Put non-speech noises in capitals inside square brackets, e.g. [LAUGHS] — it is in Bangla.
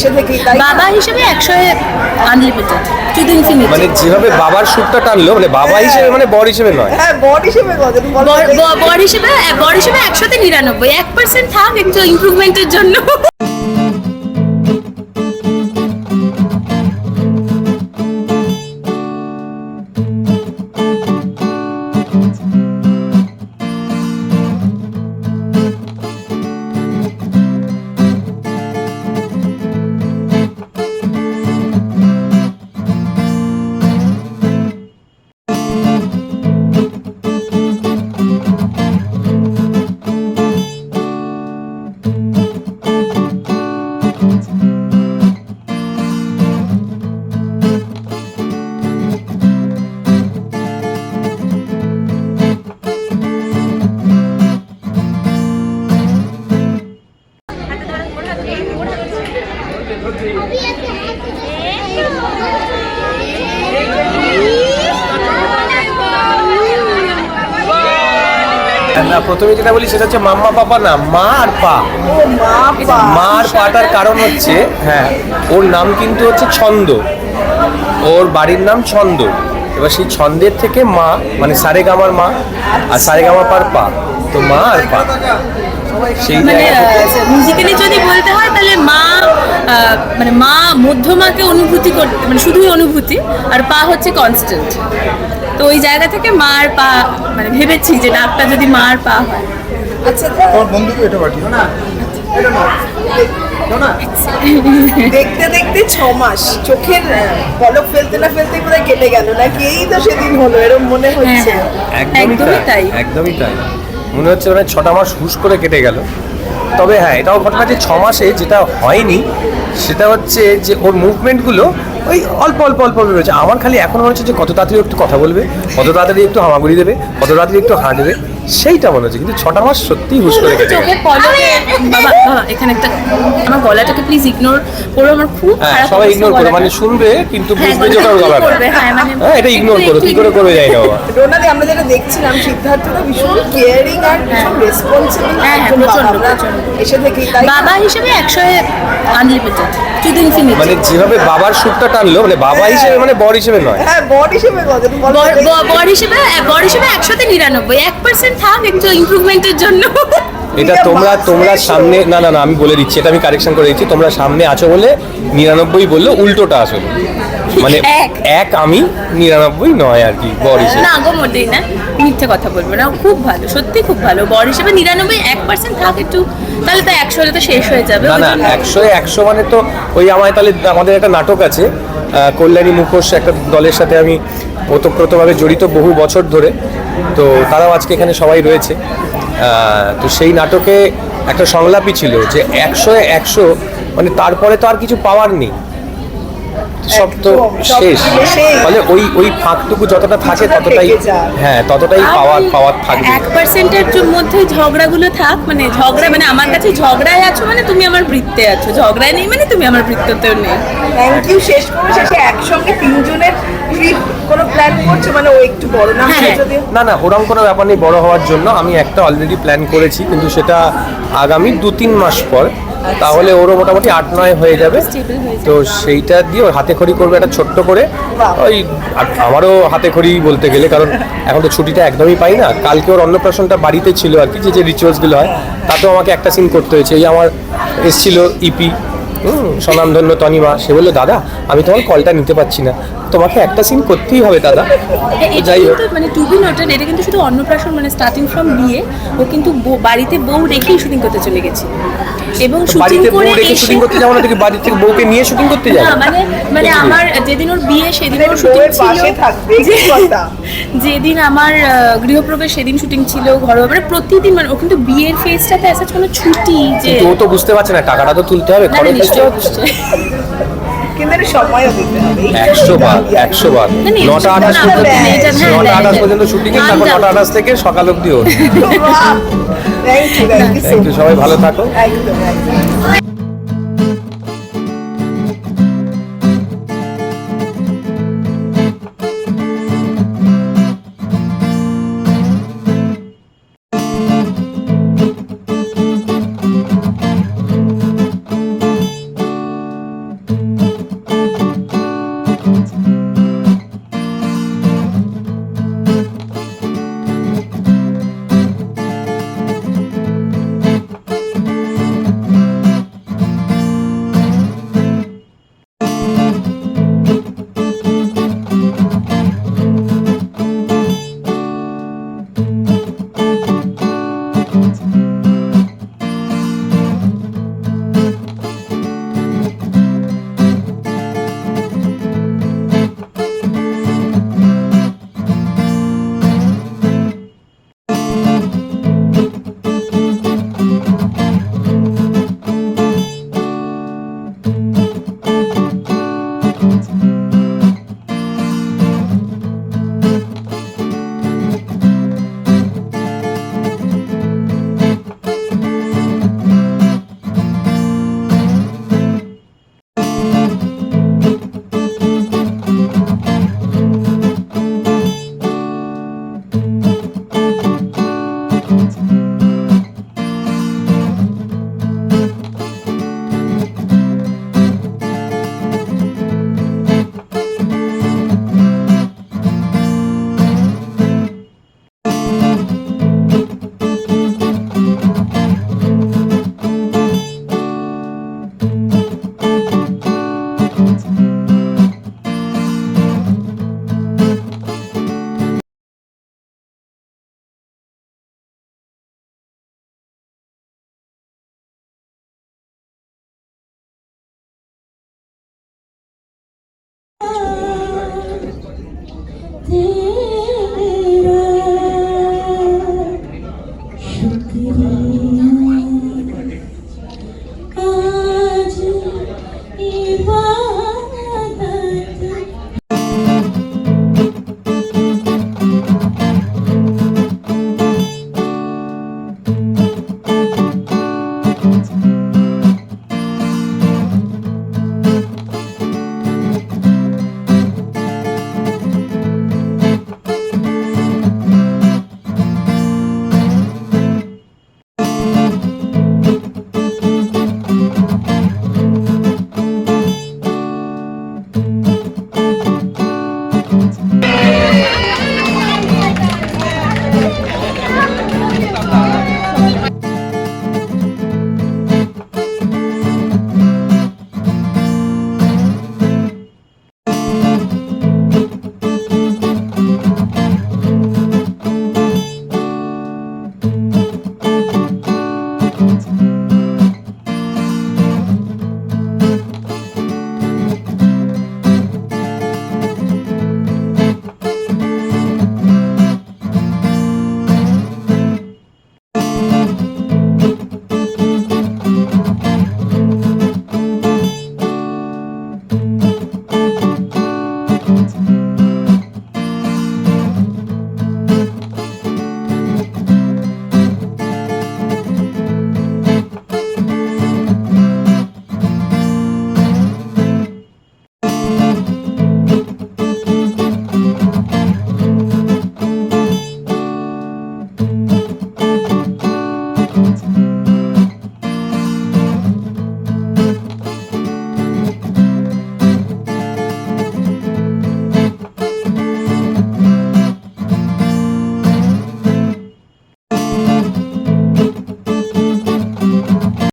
এসে তাই বাবা হিসেবে একশো আনলিমিটেড টু ইনফিনিটি মানে যেভাবে বাবার সুরটা টানলো মানে বাবা হিসেবে মানে বর হিসেবে নয়। হ্যাঁ বর হিসেবে বর হিসেবে বর হিসেবে একশোতে নিরানব্বই এক পার্সেন্ট থাক একটু ইমপ্রুভমেন্টের জন্য। না প্রথমে যেটা বলি সেটা হচ্ছে মাম্মা পাপা না মা আর পা। মা আর পাটার কারণ হচ্ছে হ্যাঁ ওর নাম কিন্তু হচ্ছে ছন্দ। ওর বাড়ির নাম ছন্দ। এবার সেই ছন্দের থেকে মা মানে সারে গামার মা আর সারে গামা পার পা তো মা আর পা। সেই মানে মিউজিক্যালি যদি বলতে হয় তাহলে মা মানে মা মধ্যমাকে অনুভূতি করতে মানে শুধুই অনুভূতি আর পা হচ্ছে কনস্ট্যান্ট তো ওই জায়গা থেকে মার পা মানে ভেবেছি যে ডাকটা যদি মার পা হয় আচ্ছা তোমার বন্ধুকে এটা পাঠিও না দেখতে দেখতে ছ মাস চোখের পলক ফেলতে না ফেলতে করে কেটে গেল নাকি এই তো সেদিন হলো এরকম মনে হচ্ছে হ্যাঁ, একদমই তাই তাই একদমই তাই মনে হচ্ছে মানে ছটা মাস হুশ করে কেটে গেল তবে হ্যাঁ এটাও ঘটনা যে ছ মাসে যেটা হয়নি সেটা হচ্ছে যে ওর মুভমেন্টগুলো ওই অল্প অল্প অল্প রয়েছে। আমার খালি এখন মনে হচ্ছে যে কত তাড়াতাড়ি একটু কথা বলবে। কত তাড়াতাড়ি একটু হামাগুড়ি দেবে কত তাড়াতাড়ি একটু হাঁটবে সেইটা মনে হচ্ছে। কিন্তু ছটা মাস সত্যিই হুশ করে কেটে পলকে বাবা বাবা এখানে একটা আমার গলাটাকে প্লিজ ইগনোর করো আমার খুব হ্যাঁ খারাপ সবাই ইগনোর করে মানে শুনবে কিন্তু হ্যাঁ, বুঝবে যে ওটা গলা করবে, হ্যাঁ, মানে হ্যাঁ এটা ইগনোর করো কি করে করবে যাই না বাবা? রোনাদি আমরা যেটা দেখছিলাম সিদ্ধার্থটা ভীষণ কেয়ারিং আর ভীষণ রেসপন্সিবল হ্যাঁ, হ্যাঁ, প্রচণ্ড। এসে বাবা হিসেবে একশো আনলিমিটেড টু ইনফিনিটি মানে যেভাবে বাবার সুরটা টানলো মানে বাবা হিসেবে মানে বর হিসেবে নয়। হ্যাঁ বড হিসেবে বর বর হিসেবে বর হিসেবে একশোতে নিরানব্বই। এক পার্সেন্ট থাক একটু ইমপ্রুভমেন্টের জন্য। এটা তোমরা তোমরা সামনে না না না আমি বলে দিচ্ছি এটা আমি কারেকশন করে দিচ্ছি তোমরা সামনে আছো বলে নিরানব্বই বলল উল্টোটা আসলে। মানে এক। আমি নিরানব্বই নয় আর কি বর হিসেবে। না গো মোটেই না। মিথ্যে কথা বলব না। খুব ভালো সত্যি খুব ভালো। বর হিসেবে নিরানব্বই এক পার্সেন্ট থাক একটু তাহলে তো একশো হলে তো শেষ হয়ে যাবে। না না একশো একশো মানে তো ওই আমায় তাহলে আমাদের একটা নাটক আছে কল্যাণী মুখোশ একটা দলের সাথে আমি ওতপ্রোতভাবে জড়িত বহু বছর ধরে। তো তারাও আজকে এখানে সবাই রয়েছে। তো সেই নাটকে একটা সংলাপই ছিল যে একশো একশো মানে তারপরে তো আর কিছু পাওয়ার নেই। সব তো শেষ। ফলে ওই ওই ফাঁকটুকু যতটা থাকে ততটাই হ্যাঁ ততটাই পাওয়ার পাওয়ার থাকবে। এক পার্সেন্টের মধ্যে ঝগড়াগুলো থাক মানে ঝগড়া মানে আমার কাছে ঝগড়ায় আছো মানে তুমি আমার বৃত্তে আছো। ঝগড়ায় নেই মানে তুমি আমার বৃত্ততেও নেই। থ্যাংক ইউ শেষ করে শেষে একসঙ্গে তিনজনের কোনো প্ল্যান করছ? মানে ও একটু বড় না হ্যাঁ। না না ওরকম কোনো ব্যাপার নেই বড় হওয়ার জন্য। আমি একটা অলরেডি প্ল্যান করেছি কিন্তু সেটা আগামী দু তিন মাস পর তাহলে ওরও মোটামুটি আট নয় হয়ে যাবে। Stable হয়ে যাবে। তো সেইটা দিয়ে ওর হাতে খড়ি করবে একটা ছোট্ট করে। ওই আমারও হাতে খড়ি বলতে গেলে কারণ এখন তো ছুটিটা একদমই পাই না। কালকে ওর অন্নপ্রাশনটা বাড়িতে ছিল আর কি যে যে রিচুয়ালসগুলো হয় তাতেও আমাকে একটা সিন করতে হয়েছে। এই আমার এসছিল ইপি হুম স্বনামধন্য তনিমা। সে বলল দাদা আমি তোমার কলটা নিতে পারছি না। তোমাকে একটা সিন করতেই হবে দাদা। যাই হোক। মানে টু বি নোটেড এটা কিন্তু শুধু অন্নপ্রাশন মানে স্টার্টিং ফ্রম বিয়ে ও কিন্তু বাড়িতে বউ রেখেই শুটিং করতে চলে গেছে। এবং শুটিং বাড়িতে বউ করে রেখে শুটিং করতে যাব না থেকে বাড়ি থেকে বউকে নিয়ে শুটিং করতে যাব। মানে মানে আমার যেদিন ওর বিয়ে সেদিন ওর শুটিং বউয়ের ছিল। যেদিন আমার গৃহপ্রবেশ সেদিন শুটিং ছিল ঘরোয়া মানে প্রতিদিন মানে ও কিন্তু বিয়ের ফেসটাতে অ্যাসাজ কোনো ছুটি যে ও তো বুঝতে পারছে না টাকাটা তো তুলতে হবে খরচ কিন্তু একটা সময়ও দিতে হবে একশো বার। একশো বার নটা আঠাশ পর্যন্ত নটা আঠাশ। পর্যন্ত শুটিং এর তারপর। নটা আঠাশ থেকে সকাল অব্দি একটু [LAUGHS] সবাই ভালো থাকো একদম একদম तेरे